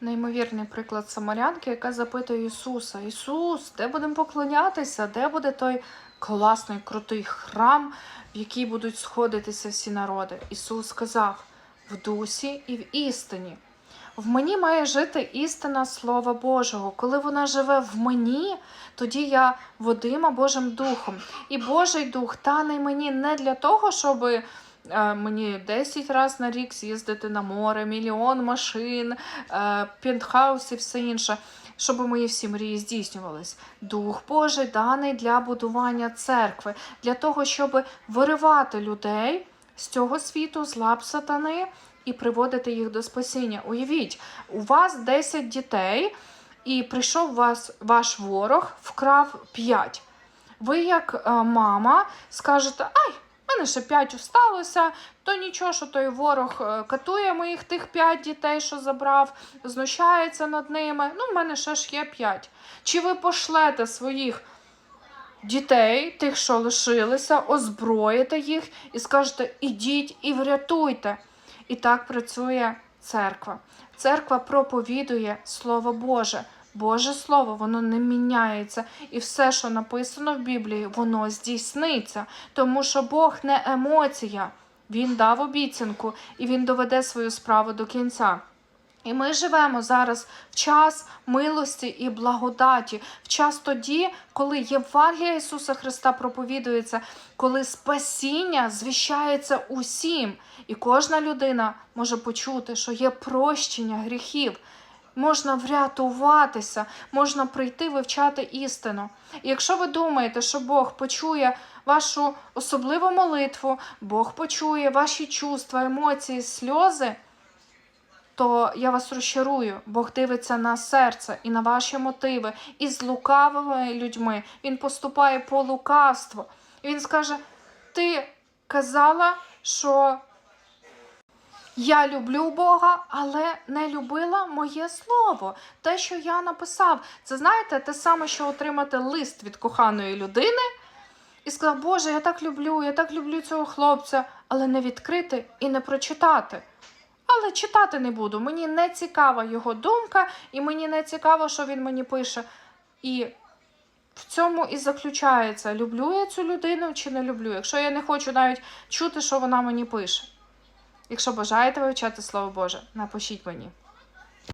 неймовірний приклад самарянки, яка запитує Ісуса: Ісус, де будемо поклонятися? Де буде той класний, крутий храм, в який будуть сходитися всі народи? Ісус сказав: в дусі і в істині. В мені має жити істина Слова Божого. Коли вона живе в мені, тоді я водима Божим Духом. І Божий Дух тане мені не для того, щоб е, мені 10 разів на рік з'їздити на море, мільйон машин, е, пентхаус і все інше, щоб мої всі мрії здійснювались. Дух Божий даний для будування церкви, для того, щоб виривати людей з цього світу, з лап сатани і приводити їх до спасіння. Уявіть, у вас 10 дітей, і прийшов вас ваш ворог, вкрав 5. Ви, як е, мама, скажете, ай, мене ще 5 осталося, то нічого, що той ворог е, катує моїх тих 5 дітей, що забрав, знущається над ними. Ну, в мене ще ж є 5. Чи ви пошлете своїх дітей, тих, що лишилися, озброїте їх і скажете, ідіть і врятуйте. І так працює церква. Церква проповідує Слово Боже. Боже Слово, воно не міняється. І все, що написано в Біблії, воно здійсниться. Тому що Бог не емоція. Він дав обіцянку і він доведе свою справу до кінця. І ми живемо зараз в час милості і благодаті, в час тоді, коли Євангелія Ісуса Христа проповідується, коли спасіння звіщається усім, і кожна людина може почути, що є прощення гріхів. Можна врятуватися, можна прийти вивчати істину. І якщо ви думаєте, що Бог почує вашу особливу молитву, Бог почує ваші чувства, емоції, сльози, то я вас розчарую. Бог дивиться на серце і на ваші мотиви. І з лукавими людьми він поступає по лукавству. І він скаже: Ти казала, що я люблю Бога, але не любила моє слово. Те, що я написав. Це знаєте, те саме, що отримати лист від коханої людини. І сказав, Боже, я так люблю, я так люблю цього хлопця, але не відкрити і не прочитати. Але читати не буду. Мені не цікава його думка, і мені не цікаво, що він мені пише. І в цьому і заключається, люблю я цю людину чи не люблю. Якщо я не хочу навіть чути, що вона мені пише. Якщо бажаєте вивчати Слово Боже, напишіть мені.